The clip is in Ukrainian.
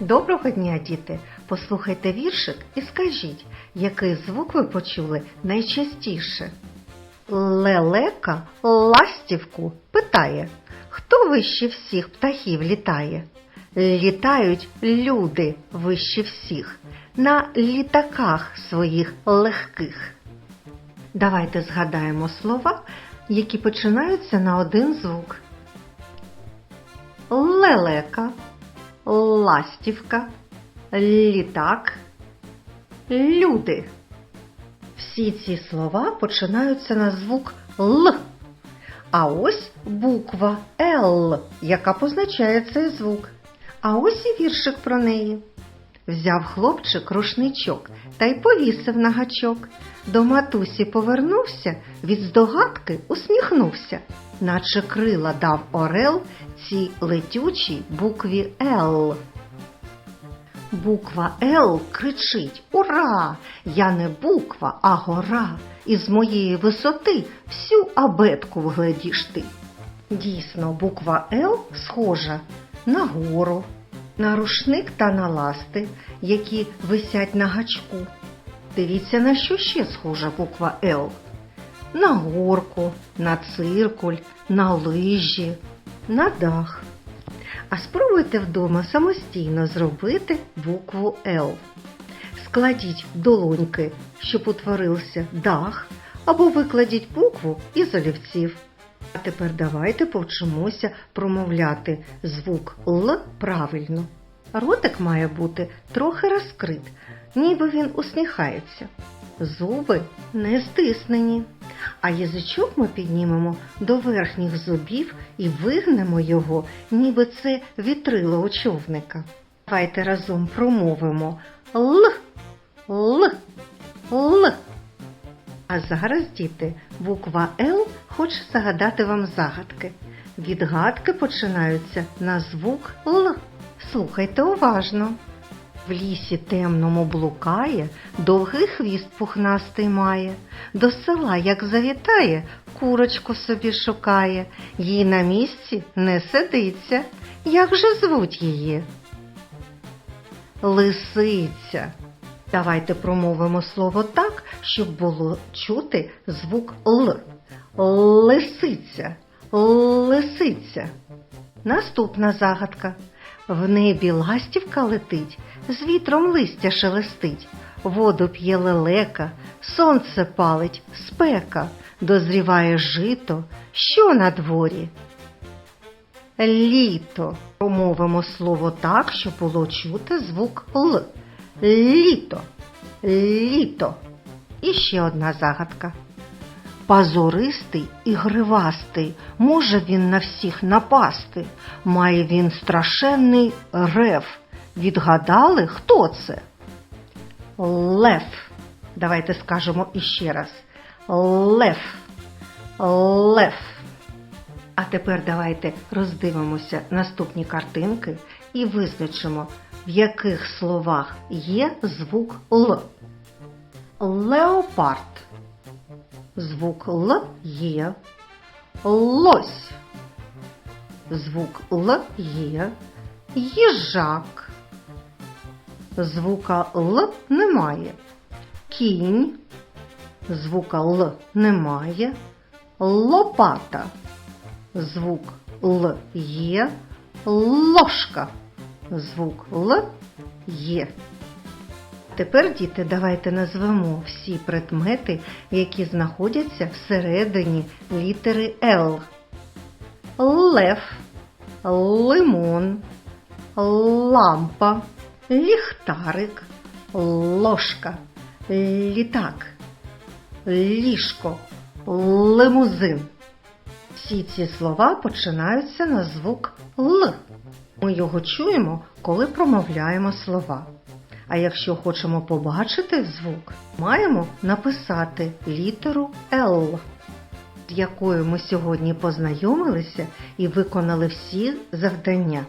Доброго дня, діти! Послухайте віршик і скажіть, який звук ви почули найчастіше. Лелека ластівку питає, хто вище всіх птахів літає? Літають люди вище всіх на літаках своїх легких. Давайте згадаємо слова, які починаються на один звук. Лелека, ластівка, літак, люди. Всі ці слова починаються на звук Л. А ось буква Л, яка позначає цей звук. А ось і віршик про неї. Взяв хлопчик рушничок та й повісив на гачок. До матусі повернувся, від здогадки усміхнувся, наче крила дав орел цій летючій букві Л. Буква Л кричить Ура! Я не буква, а гора. І з моєї висоти всю абетку вгледіш ти. Дійсно, буква Л схожа на гору, на рушник та на ласти, які висять на гачку. Дивіться, на що ще схожа буква Л. На горку, на циркуль, на лижі, на дах. А спробуйте вдома самостійно зробити букву Л. Складіть долоньки, щоб утворився дах, або викладіть букву із олівців. А тепер давайте повчимося промовляти звук Л правильно. Ротик має бути трохи розкрит, ніби він усміхається. Зуби не стиснені, а язичок ми піднімемо до верхніх зубів і вигнемо його, ніби це вітрило у човника. Давайте разом промовимо Л, Л, Л. А зараз, діти, буква Л хоче загадати вам загадки. Відгадки починаються на звук Л. Слухайте уважно. В лісі темному блукає, довгий хвіст пухнастий має. До села, як завітає, курочку собі шукає, їй на місці не сидиться. Як же звуть її? Лисиця. Давайте промовимо слово так, щоб було чути звук Л. Лисиця. Лисиця. Наступна загадка. В небі ластівка летить, з вітром листя шелестить, воду п'є лелека, сонце палить, спека, дозріває жито, що на дворі? Літо. Промовимо слово так, щоб було чути звук Л. Літо. Літо. І ще одна загадка. Пазуристий і гривастий, може він на всіх напасти. Має він страшенний рев. Відгадали, хто це? Лев. Давайте скажемо іще раз. Лев. Лев. А тепер давайте роздивимося наступні картинки і визначимо, в яких словах є звук Л. Леопард. Звук Л є. Лось. Звук Л є. Їжак. Звука Л немає. Кінь. Звука Л немає. Лопата. Звук Л є. Ложка. Звук Л є. Тепер, діти, давайте назвемо всі предмети, які знаходяться всередині літери Л. Лев, лимон, лампа, ліхтарик, ложка, літак, ліжко, лимузин. Всі ці слова починаються на звук Л. Ми його чуємо, коли промовляємо слова. А якщо хочемо побачити звук, маємо написати літеру Л, з якою ми сьогодні познайомилися і виконали всі завдання.